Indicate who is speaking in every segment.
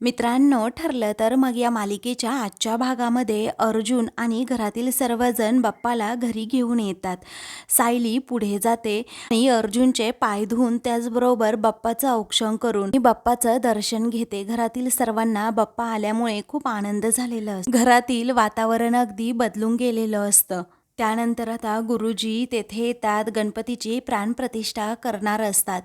Speaker 1: मित्रांनो ठरलं तर मग या मालिकेच्या आजच्या भागामध्ये अर्जुन आणि घरातील सर्वजण बाप्पाला घरी घेऊन येतात. सायली पुढे जाते आणि अर्जुनचे पाय धुवून त्याचबरोबर बाप्पाचं औक्षण करून बाप्पाचं दर्शन घेते. घरातील सर्वांना बाप्पा आल्यामुळे खूप आनंद झालेला असतो. घरातील वातावरण अगदी बदलून गेलेलं असतं. त्यानंतर आता गुरुजी तेथे येतात गणपतीची प्राणप्रतिष्ठा करणार असतात.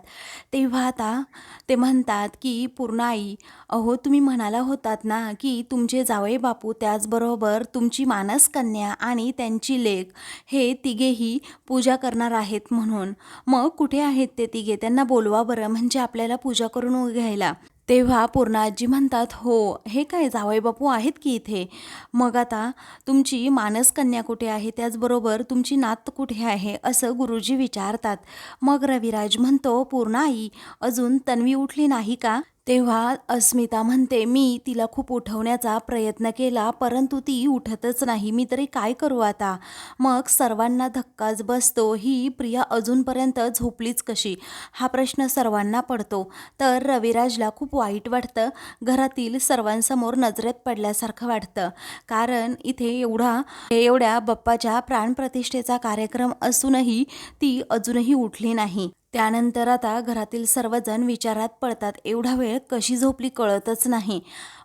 Speaker 1: तेव्हा आता ते म्हणतात की पूर्ण आई अहो तुम्ही म्हणाला होतात ना की तुमचे जावई बापू त्याचबरोबर तुमची मानस कन्या आणि त्यांची लेख हे तिघेही पूजा करणार आहेत म्हणून. मग कुठे आहेत ते तिघे? त्यांना बोलवा बरं म्हणजे आपल्याला पूजा करून घ्यायला. तेव्हा पूर्णाजी म्हणतात हो हे काय जावई बापू आहेत की इथे? मग आता तुमची मानस कन्या कुठे आहे? त्याचबरोबर तुमची नात कुठे आहे? असं गुरुजी विचारतात. मग रविराज म्हणतो पूर्ण आई अजून तन्वी उठली नाही का? तेव्हा अस्मिता म्हणते मी तिला खूप उठवण्याचा प्रयत्न केला परंतु ती उठतच नाही. मी तरी काय करू आता? मग सर्वांना धक्काच बसतो. ही प्रिया अजूनपर्यंत झोपलीच कशी? हा प्रश्न सर्वांना पडतो. तर रविराजला खूप वाईट वाटतं. घरातील सर्वांसमोर नजरेत पडल्यासारखं वाटतं. कारण इथे एवढा एवढ्या बाप्पाच्या प्राणप्रतिष्ठेचा कार्यक्रम असूनही ती अजूनही उठली नाही. त्यानंतर आता घरातील सर्वजण विचारात पडतात एवढा वेळ कशी झोपली कळतच नाही.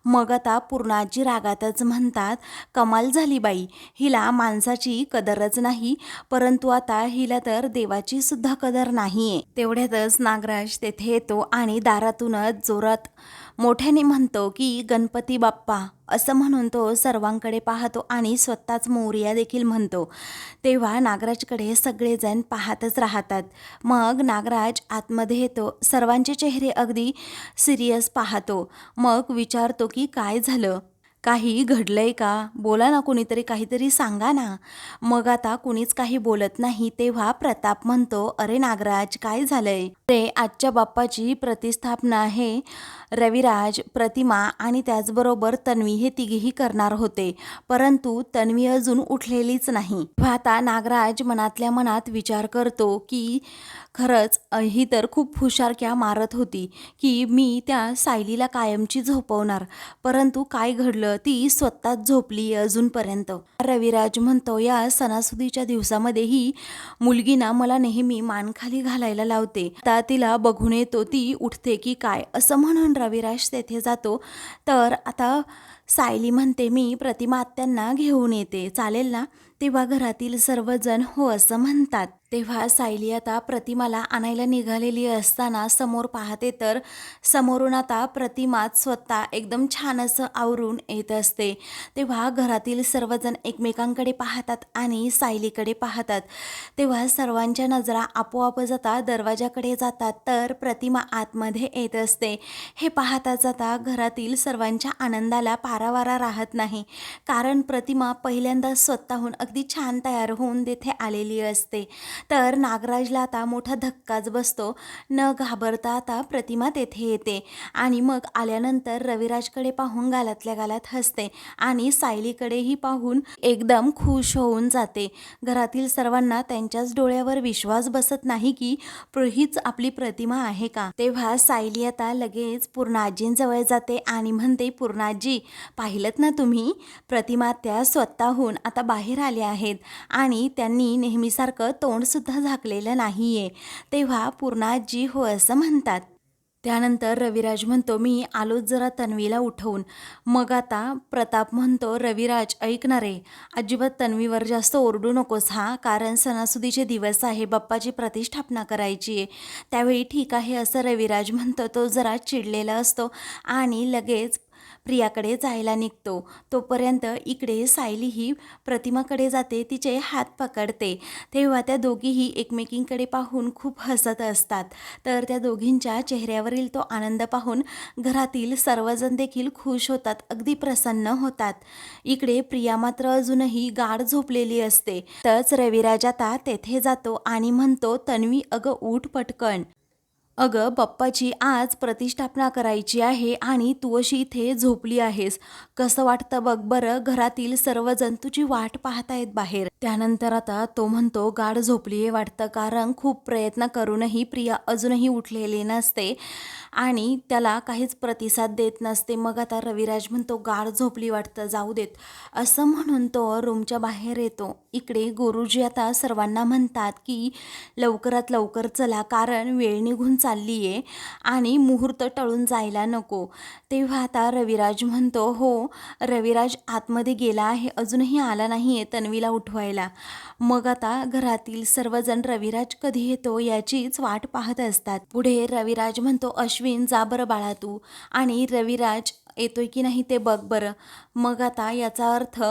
Speaker 1: मग आता पूर्णाजी रागातच म्हणतात कमाल झाली बाई हिला माणसाची कदरच नाही परंतु आता हिला तर देवाची सुद्धा कदर नाही तेवढ्यातच नागराज तेथे येतो आणि दारातूनच जोरात मोठ्याने म्हणतो की गणपती बाप्पा असं म्हणून तो सर्वांकडे पाहतो आणि स्वतःच मोर्या देखील म्हणतो. तेव्हा नागराजकडे सगळेजण पाहतच राहतात. मग नागराज आतमध्ये येतो. सर्वांचे चेहरे अगदी सिरियस पाहतो. मग विचारतो की काय झालं? काही घडलंय का? बोला ना कुणीतरी काहीतरी सांगा ना. मग आता कुणीच काही बोलत नाही तेव्हा प्रताप म्हणतो अरे नागराज काय झालंय? रे आजच्या बाप्पाची प्रतिस्थापना आहे. रविराज प्रतिमा आणि त्याचबरोबर तन्वी हे तिघेही करणार होते. परंतु तन्वी अजून उठलेलीच नाही. आता नागराज मनातल्या मनात विचार करतो की खरंच ही तर खूप हुशारक्या मारत होती की मी त्या सायलीला कायमची झोपवणार. परंतु काय घडलं ती स्वतःच झोपली अजूनपर्यंत. रविराज म्हणतो या सणासुदीच्या दिवसामध्ये ही मुलगी ना मला नेहमी मानखाली घालायला लावते. आता तिला बघून येतो ती उठते की काय? असं म्हणून रविराज तेथे जातो. तर आता सायली म्हणते मी प्रतिमा आत्यांना घेऊन येते. चालेल ना? तेव्हा घरातील सर्वजण हो असं म्हणतात. तेव्हा सायली आता प्रतिमाला आणायला निघालेली असताना समोर पाहते तर समोरून आता प्रतिमात स्वतः एकदम छान असं आवरून येत असते. तेव्हा घरातील सर्वजण एकमेकांकडे पाहतात आणि सायलीकडे पाहतात. तेव्हा सर्वांच्या नजरा आपोआप जाता दरवाजाकडे जातात तर प्रतिमा आतमध्ये येत असते. हे पाहता जाता घरातील सर्वांच्या आनंदाला पारावारा राहत नाही. कारण प्रतिमा पहिल्यांदा स्वतःहून अगदी छान तयार होऊन तेथे आलेली असते. तर नागराजला आता मोठा धक्काच बसतो. न घाबरता आता प्रतिमा तेथे येते. आणि मग आल्यानंतर रविराजकडे पाहून गालातल्या गालात हसते आणि सायलीकडेही पाहून एकदम खुश होऊन जाते. घरातील सर्वांना त्यांच्याच डोळ्यावर विश्वास बसत नाही की हीच आपली प्रतिमा आहे का? तेव्हा सायली आता लगेच पूर्णाजींजवळ जाते आणि म्हणते पूर्णाजी पाहिलं ना तुम्ही? प्रतिमा त्या स्वतःहून आता बाहेर आली आल्या आहेत. आणि त्यांनी नेहमीसारखं तोंडसुद्धा झाकलेलं नाही आहे तेव्हा पूर्णाजी हो असं म्हणतात. त्यानंतर रविराज म्हणतो मी आलोच जरा तन्वीला उठवून. मग आता प्रताप म्हणतो रविराज ऐकणार आहे अजिबात तन्वीवर जास्त ओरडू नकोस हा. कारण सणासुदीचे दिवस आहे बाप्पाची प्रतिष्ठापना करायची आहे. त्यावेळी ठीक आहे असं रविराज म्हणतो तो जरा चिडलेला असतो आणि लगेच प्रियाकडे जायला निघतो. तोपर्यंत इकडे सायली ही प्रतिमाकडे जाते तिचे हात पकडते. तेव्हा त्या दोघीही एकमेकींकडे पाहून खूप हसत असतात. तर त्या दोघींच्या चेहऱ्यावरील तो आनंद पाहून घरातील सर्वजण देखील खुश होतात अगदी प्रसन्न होतात. इकडे प्रिया मात्र अजूनही गाढ झोपलेली असते. तच रविराज आता तेथे जातो आणि म्हणतो तन्वी अगं उठ पटकन. अगं बाप्पाची आज प्रतिष्ठापना करायची आहे आणि तू अशी इथे झोपली आहेस. कसं वाटतं बघ बरं घरातील सर्वजण तुझी वाट पाहतायत बाहेर. त्यानंतर आता तो म्हणतो गाढ झोपली आहे वाटतं कारण खूप प्रयत्न करूनही प्रिया अजूनही उठलेली नसते आणि त्याला काहीच प्रतिसाद देत नसते. मग आता रविराज म्हणतो गाढ झोपली वाटतं जाऊ देत. असं म्हणून तो रूमच्या बाहेर येतो. इकडे गुरुजी आता सर्वांना म्हणतात की लवकरात लवकर चला कारण वेळ निघून चालली आहे आणि मुहूर्त टळून जायला नको. तेव्हा आता रविराज म्हणतो हो रविराज आतमध्ये गेला आहे अजूनही आला नाही आहे तन्वीला उठवायला. मग आता घरातील सर्वजण रविराज कधी येतो याचीच वाट पाहत असतात. पुढे रविराज म्हणतो अश्विन जा बरं बाळा तू. आणि रविराज येतोय की नाही ते बघ बरं. मग आता याचा अर्थ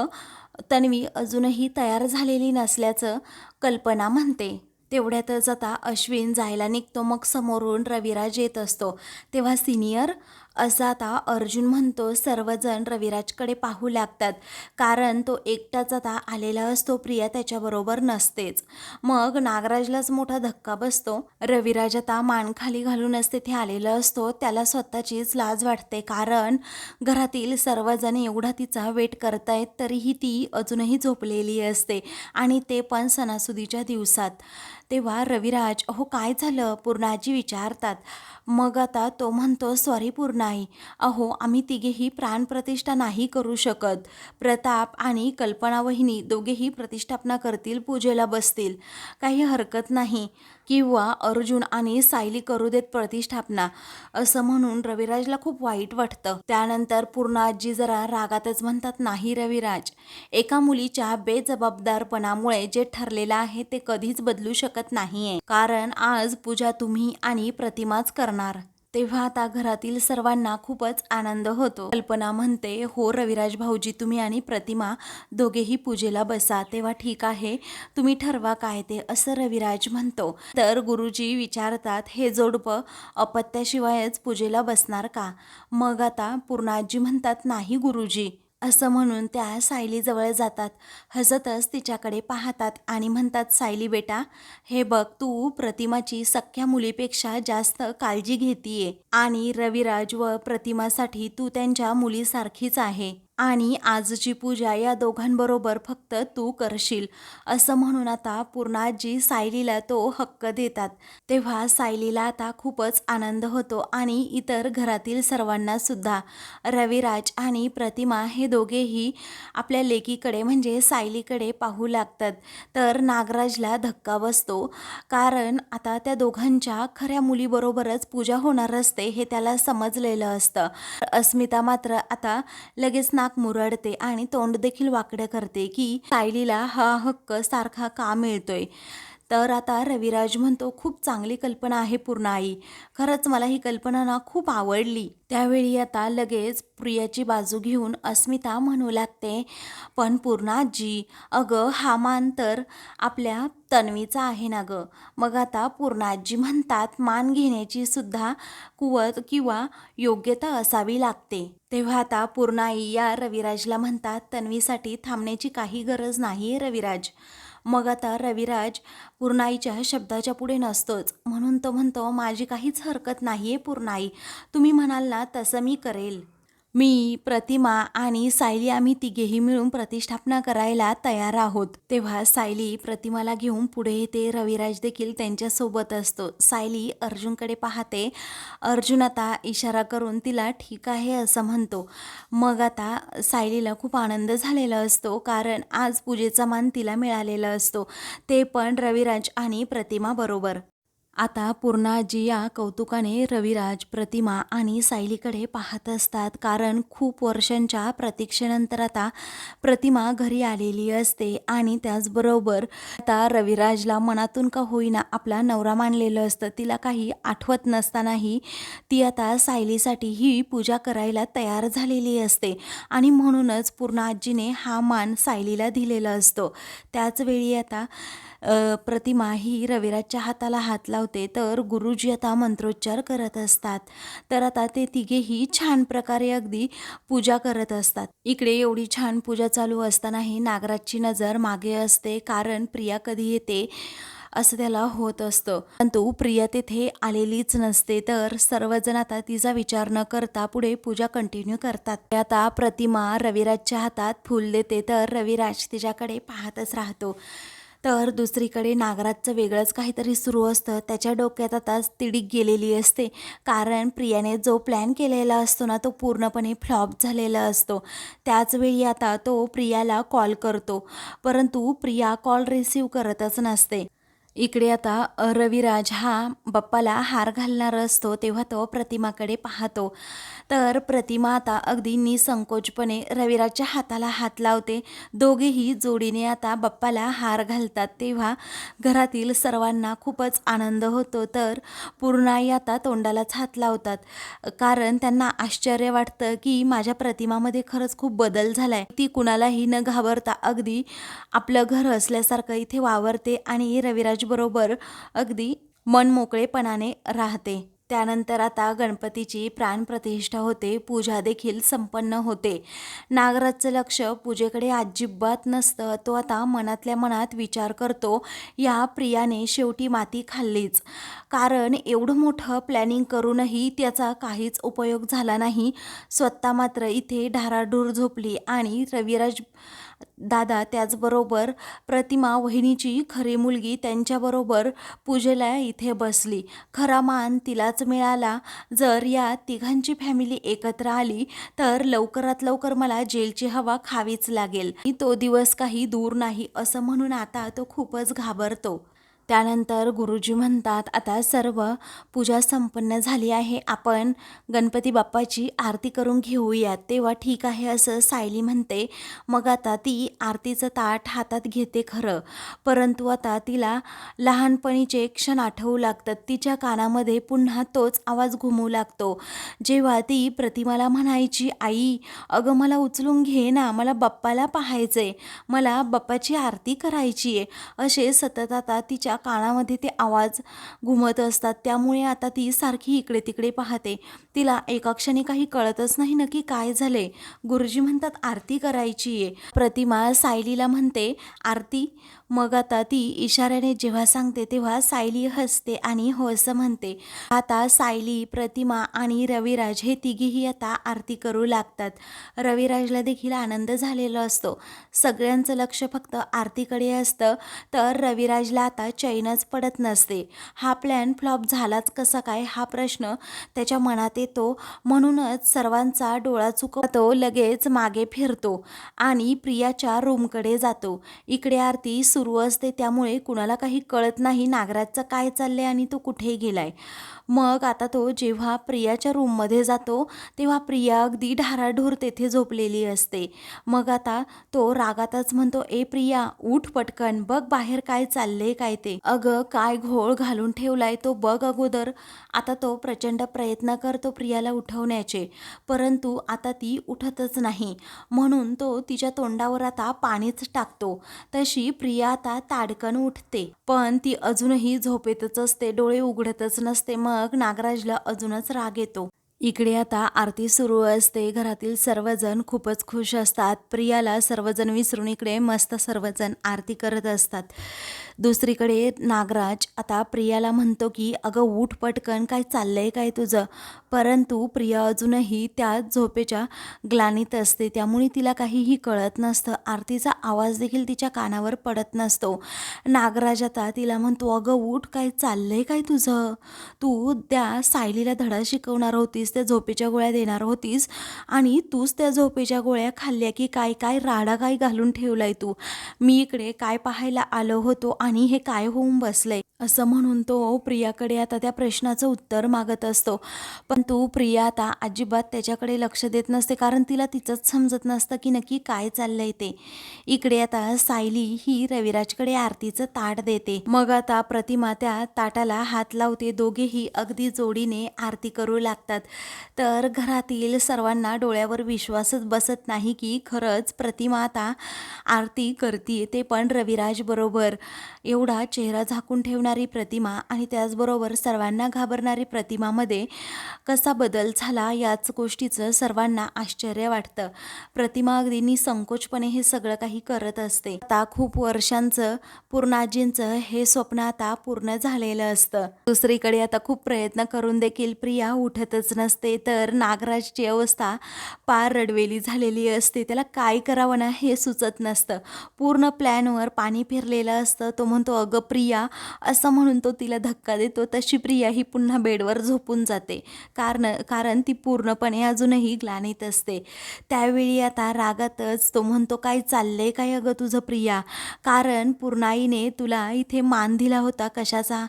Speaker 1: तन्वी अजूनही तयार झालेली नसल्याचं कल्पना म्हणते. तेवढ्यातच आता अश्विन जायला निघतो. मग समोरून रविराज येत असतो. तेव्हा सिनियर असं आता अर्जुन म्हणतो सर्वजण रविराजकडे पाहू लागतात. कारण तो एकटाच आता आलेला असतो. प्रिया त्याच्याबरोबर नसतेच. मग नागराजलाच मोठा धक्का बसतो. रविराज आता मान खाली घालूनच तिथे आलेला असतो. त्याला स्वतःचीच लाज वाटते. कारण घरातील सर्वजण एवढा तिचा वेट करतायत तरीही ती अजूनही झोपलेली असते. आणि ते पण सणासुदीच्या दिवसात. तेव्हा रविराज अहो काय झालं? पूर्णाजी विचारतात. मग आता तो म्हणतो सॉरी पूर्णाई. अहो आम्ही तिघेही प्राणप्रतिष्ठा नाही करू शकत. प्रताप आणि कल्पना वहिनी दोघेही प्रतिष्ठापना करतील पूजेला बसतील. काही हरकत नाही. किंवा अर्जुन आणि सायली करू देत प्रतिष्ठापना असं म्हणून रविराजला खूप वाईट वाटतं. त्यानंतर पूर्ण आजी जरा रागातच म्हणतात नाही रविराज एका मुलीच्या बेजबाबदारपणामुळे जे ठरलेलं आहे ते कधीच बदलू शकत नाहीये. कारण आज पूजा तुम्ही आणि प्रतिमाच करणार. तेव्हा आता घरातील सर्वांना खूपच आनंद होतो. कल्पना म्हणते हो रविराज भाऊजी तुम्ही आणि प्रतिमा दोघेही पूजेला बसा. तेव्हा ठीक आहे तुम्ही ठरवा काय ते असं रविराज म्हणतो. तर गुरुजी विचारतात हे जोडपं अपत्याशिवायच पूजेला बसणार का? मग आता पूर्णाजी म्हणतात नाही गुरुजी. असं म्हणून त्या सायलीजवळ जातात. हसतच तिच्याकडे पाहतात आणि म्हणतात सायली बेटा हे बघ तू प्रतिमाची सख्या मुलीपेक्षा जास्त काळजी घेतीये आणि रविराज व प्रतिमासाठी तू त्यांच्या मुलीसारखीच आहे. आणि आजची पूजा या दोघांबरोबर फक्त तू करशील असं म्हणून आता पूर्णाजी सायलीला तो हक्क देतात. तेव्हा सायलीला आता खूपच आनंद होतो आणि इतर घरातील सर्वांना सुद्धा. रविराज आणि प्रतिमा हे दोघेही आपल्या लेकीकडे म्हणजे सायलीकडे पाहू लागतात. तर नागराजला धक्का बसतो. कारण आता त्या दोघांच्या खऱ्या मुलीबरोबरच पूजा होणार असते हे त्याला समजलेलं असतं. अस्मिता मात्र आता लगेच ना नाक मुरडते आणि तोंड देखील वाकडं करते की सायलीला हा हक्क सारखा का मिळतोय? तर आता रविराज म्हणतो खूप चांगली कल्पना आहे पूर्ण आई. खरंच मला ही कल्पना ना खूप आवडली. त्यावेळी आता लगेच प्रियाची बाजू घेऊन अस्मिता म्हणू लागते पण पूर्णाजी अगं हा मान तर आपल्या तन्वीचा आहे ना गं. मग आता पूर्णाजी म्हणतात मान घेण्याची सुद्धा कुवत किंवा योग्यता असावी लागते. तेव्हा आता पूर्णाई या रविराजला म्हणतात तन्वीसाठी थांबण्याची काही गरज नाही रविराज. मग आता रविराज पूर्णाईच्या शब्दाच्या पुढे नसतोच. म्हणून तो म्हणतो माझी काहीच हरकत नाही आहे पूर्णाई. तुम्ही म्हणाल ना तसं मी करेल. मी प्रतिमा आणि सायली आम्ही तिघेही मिळून प्रतिष्ठापना करायला तयार आहोत. तेव्हा सायली प्रतिमाला घेऊन पुढे येते रविराज देखील त्यांच्यासोबत असतो. सायली अर्जुनकडे पाहते अर्जुन आता इशारा करून तिला ठीक आहे असं म्हणतो. मग आता सायलीला खूप आनंद झालेला असतो कारण आज पूजेचा मान तिला मिळालेला असतो. ते पण रविराज आणि प्रतिमा बरोबर. आता पूर्णाजी या कौतुकाने रविराज प्रतिमा आणि सायलीकडे पाहत असतात. कारण खूप वर्षांच्या प्रतीक्षेनंतर आता प्रतिमा घरी आलेली असते आणि त्याचबरोबर आता रविराजला मनातून का होईना आपला नवरा मानलेलं असतं. तिला काही आठवत नसतानाही ती आता सायलीसाठी ही पूजा करायला तयार झालेली असते आणि म्हणूनच पूर्ण आजीने हा मान सायलीला दिलेला असतो. त्याचवेळी आता प्रतिमा ही रविराजच्या हाताला हात लावते तर गुरुजी आता मंत्रोच्चार करत असतात. तर आता ते तिघेही छान प्रकारे अगदी पूजा करत असतात. इकडे एवढी छान पूजा चालू असतानाही नागराजची नजर मागे असते कारण प्रिया कधी येते असं त्याला होत असतं. परंतु प्रिया तेथे आलेलीच नसते तर सर्वजण आता तिचा विचार न करता पुढे पूजा कंटिन्यू करतात. आता प्रतिमा रविराजच्या हातात फूल देते तर रविराज तिच्याकडे पाहतच राहतो. तर दुसरीकडे नागराजचं वेगळंच काहीतरी सुरू असतं. त्याच्या डोक्यात आता तिडीक गेलेली असते. कारण प्रियाने जो प्लॅन केलेला असतो ना तो पूर्णपणे फ्लॉप झालेला असतो. त्याचवेळी आता तो प्रियाला कॉल करतो. परंतु प्रिया कॉल रिसीव करतच नसते. इकडे आता रविराज हा बाप्पाला हार घालणार असतो तेव्हा तो प्रतिमाकडे पाहतो. तर प्रतिमा आता अगदी निसंकोचपणे रविराजच्या हाताला हात लावते. दोघेही जोडीने आता बाप्पाला हार घालतात. तेव्हा घरातील सर्वांना खूपच आनंद होतो. तर पूर्णाई आता तोंडालाच हात लावतात. कारण त्यांना आश्चर्य वाटतं की माझ्या प्रतिमामध्ये खरंच खूप बदल झालाय. ती कुणालाही न घाबरता अगदी आपलं घर असल्यासारखं इथे वावरते आणि रविराज बरोबर अगदी मनमोकळेपणाने राहते. त्यानंतर आता गणपतीची प्राणप्रतिष्ठा होते पूजा देखील संपन्न होते. नागराजचं लक्ष पूजेकडे अजिबात नसतं तो आता मनातल्या मनात विचार करतो या प्रियाने शेवटी माती खाल्लीच. कारण एवढं मोठं प्लॅनिंग करूनही त्याचा काहीच उपयोग झाला नाही. स्वतः मात्र इथे ढाराढूर झोपली आणि रविराज दादा त्याचबरोबर प्रतिमा वहिनीची खरी मुलगी त्यांच्याबरोबर पूजेला इथे बसली. खरा मान तिलाच मिळाला. जर या तिघांची फॅमिली एकत्र आली तर लवकरात लवकर मला जेलची हवा खावीच लागेल. तो दिवस काही दूर नाही असं म्हणून आता तो खूपच घाबरतो. त्यानंतर गुरुजी म्हणतात आता सर्व पूजा संपन्न झाली आहे. आपण गणपती बाप्पाची आरती करून घेऊयात. तेव्हा ठीक आहे असं सायली म्हणते. मग आता ती आरतीचं ताट हातात घेते खरं. परंतु आता तिला लहानपणीचे क्षण आठवू लागतात. तिच्या कानामध्ये पुन्हा तोच आवाज घुमू लागतो. जेव्हा ती प्रतिमाला म्हणायची आई अगं मला उचलून घे ना. मला बाप्पाला पाहायचं आहे मला बाप्पाची आरती करायची आहे असे सतत आता तिच्या कानामध्ये ते आवाज घुमत असतात. त्यामुळे आता ती सारखी इकडे तिकडे पाहते. तिला एका क्षणी काही कळतच नाही नक्की काय झाले. गुरुजी म्हणतात आरती करायची आहे. प्रतिमा सायलीला म्हणते आरती मग आता ती इशाऱ्याने जेव्हा सांगते तेव्हा सायली हसते आणि हो असं म्हणते आता सायली प्रतिमा आणि रविराज हे तिघीही आता आरती करू लागतात. रविराजला देखील आनंद झालेला असतो. सगळ्यांचं लक्ष फक्त आरतीकडे असतं. तर रविराजला आता चैनच पडत नसते. हा प्लॅन फ्लॉप झालाच कसा काय हा प्रश्न त्याच्या मनात येतो. म्हणूनच सर्वांचा डोळा चुकवतो लगेच मागे फिरतो आणि प्रियाच्या रूमकडे जातो. इकडे आरती सुरू असते त्यामुळे कुणाला काही कळत नाही नागराजचं काय चाललंय आणि तो कुठे गेलाय. मग आता तो जेव्हा प्रियाच्या रूममध्ये जातो तेव्हा प्रिया अगदी ढाराढूर तेथे झोपलेली असते. मग आता तो रागातच म्हणतो ए प्रिया उठ पटकन बघ बाहेर काय चाललंय काय ते. अगं काय घोळ घालून ठेवलाय तो बघ अगोदर. आता तो प्रचंड प्रयत्न करतो प्रियाला उठवण्याचे परंतु आता ती उठतच नाही. म्हणून तो तिच्या तोंडावर आता पाणीच टाकतो. तशी प्रिया आता ताडकन उठते. पण ती अजूनही झोपेतच असते डोळे उघडतच नसते. मग मग नागराजला अजूनच राग येतो. इकडे आता आरती सुरू असते. घरातील सर्वजण खूपच खुश असतात. प्रियाला सर्वजण विसरून इकडे मस्त सर्वजण आरती करत असतात. दुसरीकडे नागराज आता प्रियाला म्हणतो की अगं उठ पटकन काय चाललंय काय तुझं? परंतु प्रिया अजूनही त्या झोपेच्या ग्लानीत असते. त्यामुळे तिला काहीही कळत नसतं. आरतीचा आवाज देखील तिच्या कानावर पडत नसतो. नागराज आता तिला म्हणतो अगं उठ काय चाललंय काय तुझं? तू त्या सायलीला धडा शिकवणार होतीस. त्या झोपेच्या गोळ्या देणार होतीस. आणि तूच त्या झोपेच्या गोळ्या खाल्ल्या की काय काय राडा काय घालून ठेवलाय तू. मी इकडे काय पाहायला आलो होतो आणि हे काय होऊन बसलंय? असं म्हणून तो प्रियाकडे आता त्या प्रश्नाचं उत्तर मागत असतो. पण तू प्रिया आता अजिबात त्याच्याकडे लक्ष देत नसते कारण तिला तिचंच समजत नसतं की नक्की काय चाललंय ते. इकडे आता सायली ही रविराजकडे आरतीचं ताट देते. मग आता प्रतिमा त्या ताटाला हात लावते. दोघेही अगदी जोडीने आरती करू लागतात. तर घरातील सर्वांना डोळ्यावर विश्वासच बसत नाही की खरंच प्रतिमा आता आरती करते ते पण रविराज बरोबर. एवढा चेहरा झाकून ठेवणार घाबरवणारी प्रतिमा आणि त्याचबरोबर सर्वांना घाबरणारी प्रतिमामध्ये कसा बदल झाला याच गोष्टीचं सर्वांना आश्चर्य वाटतं. प्रतिमा अगदी निसंकोचपणे हे सगळं काही करत असते. आता खूप वर्षांचं पूर्णाजींचं हे स्वप्न आता पूर्ण झालेलं असतं. दुसरीकडे आता खूप प्रयत्न करून देखील प्रिया उठतच नसते तर नागराजची अवस्था पार रडवेली झालेली असते. त्याला काय करावं ना हे सुचत नसतं. पूर्ण प्लॅनवर पाणी फिरलेलं असतं. तो म्हणतो अगं प्रिया असं म्हणून तो तिला धक्का देतो. तशी प्रिया ही पुन्हा बेडवर झोपून जाते. कारण कारण ती पूर्णपणे अजूनही ग्लानीत असते. त्यावेळी आता रागातच तो म्हणतो काय चाललंय काय अगं तुझं प्रिया? कारण पूर्णाईने तुला इथे मान दिला होता कशाचा?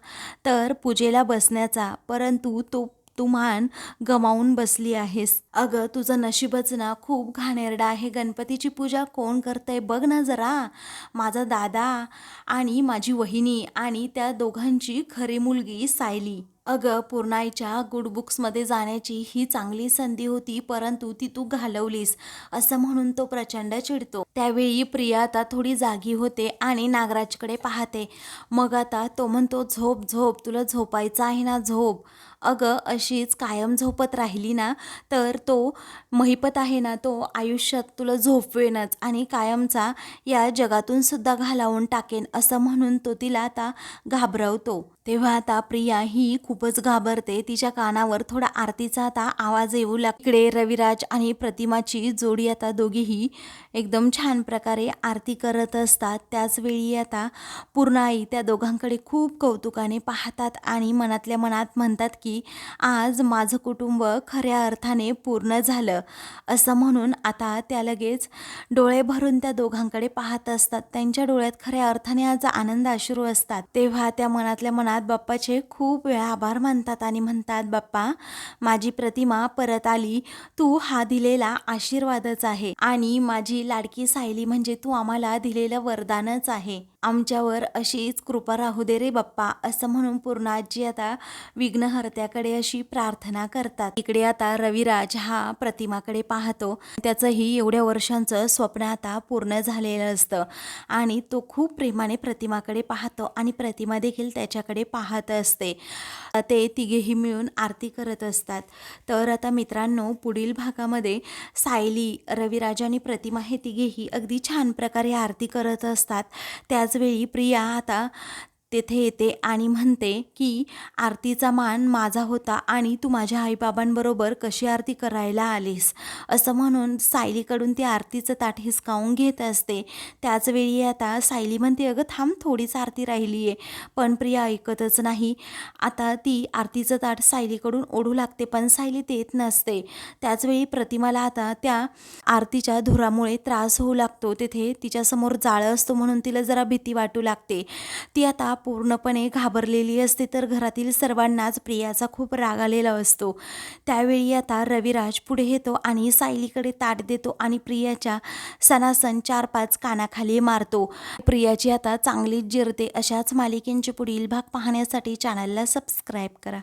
Speaker 1: तर पूजेला बसण्याचा. परंतु तो तू मान गमावून बसली आहेस. अगं तुझं नशीबच ना खूप घाणेरडा आहे. गणपतीची पूजा कोण करतंय बघ ना जरा. माझा दादा आणि माझी वहिनी आणि त्या दोघांची खरी मुलगी सायली. अगं पूर्णाईच्या गुड बुक्समध्ये जाण्याची ही चांगली संधी होती परंतु ती तू घालवलीस असं म्हणून तो प्रचंड चिडतो. त्यावेळी प्रिया आता थोडी जागी होते आणि नागराजकडे पाहते. मग आता तो म्हणतो झोप झोप तुला झोपायचं आहे ना झोप. अगं अशीच कायम झोपत राहिली ना तर तो महिपत आहे ना तो आयुष्यात तुला झोपवेनच आणि कायमचा या जगातून सुद्धा घालावून टाकेन असं म्हणून तो तिला आता घाबरवतो. तेव्हा आता प्रिया ही खूपच घाबरते. तिच्या कानावर थोडा आरतीचा आता आवाज येऊ लाग इकडे रविराज आणि प्रतिमाची जोडी आता दोघीही एकदम छान प्रकारे आरती करत असतात. त्याचवेळी आता पूर्ण आई त्या दोघांकडे खूप कौतुकाने पाहतात आणि मनातल्या मनात म्हणतात की आज माझं कुटुंब खऱ्या अर्थाने पूर्ण झालं असं म्हणून आता त्या लगेच डोळे भरून त्या दोघांकडे पाहत असतात. त्यांच्या डोळ्यात खऱ्या अर्थाने आज आनंद अश्रू असतात. तेव्हा त्या मनातल्या मनात बाप्पाचे खूप वेळा आभार मानतात आणि म्हणतात बाप्पा माझी प्रतिमा परत आली. तू हा दिलेला आशीर्वादच आहे आणि माझी लाडकी सायली म्हणजे तू आम्हाला दिलेलं वरदानच आहे. आमच्यावर अशीच कृपा राहू दे रे बाप्पा असं म्हणून पूर्ण आजी आता विघ्नहर्त्याकडे अशी प्रार्थना करतात. इकडे आता रविराज हा प्रतिमाकडे पाहतो. त्याचंही एवढ्या वर्षांचं स्वप्न आता पूर्ण झालेलं असतं. आणि तो खूप प्रेमाने प्रतिमाकडे पाहतो आणि प्रतिमा देखील त्याच्याकडे पाहत असते. ते तिघेही मिळून आरती करत असतात. तर आता मित्रांनो पुढील भागामध्ये सायली रविराज आणि प्रतिमा हे तिघेही अगदी छान प्रकारे आरती करत असतात. त्याचवेळी प्रिया आता तेथे येते आणि म्हणते की आरतीचा मान माझा होता आणि तू माझ्या आईबाबांबरोबर कशी आरती करायला आलीस? असं म्हणून सायलीकडून ती आरतीचं ताट हिसकावून घेत असते. त्याचवेळी आता सायली म्हणते अगं थांब थोडीच आरती राहिली आहे पण प्रिया ऐकतच नाही. आता ती आरतीचं ताट सायलीकडून ओढू लागते पण सायली देत नसते. त्याचवेळी प्रतिमाला आता त्या आरतीच्या धुरामुळे त्रास होऊ लागतो. तेथे तिच्यासमोर जाळं असतो म्हणून तिला जरा भीती वाटू लागते. ती आता पूर्णपणे घाबरलेली असते तर घरातील सर्वांनाच प्रियाचा खूप राग आलेला असतो. त्यावेळी आता रविराज पुढे येतो आणि सायलीकडे ताट देतो आणि प्रियाच्या सणासण चार पाच कानाखाली मारतो. प्रियाची आता चांगलीच जिरते अशाच मालिकेंचे पुढील भाग पाहण्यासाठी चॅनलला सबस्क्राईब करा.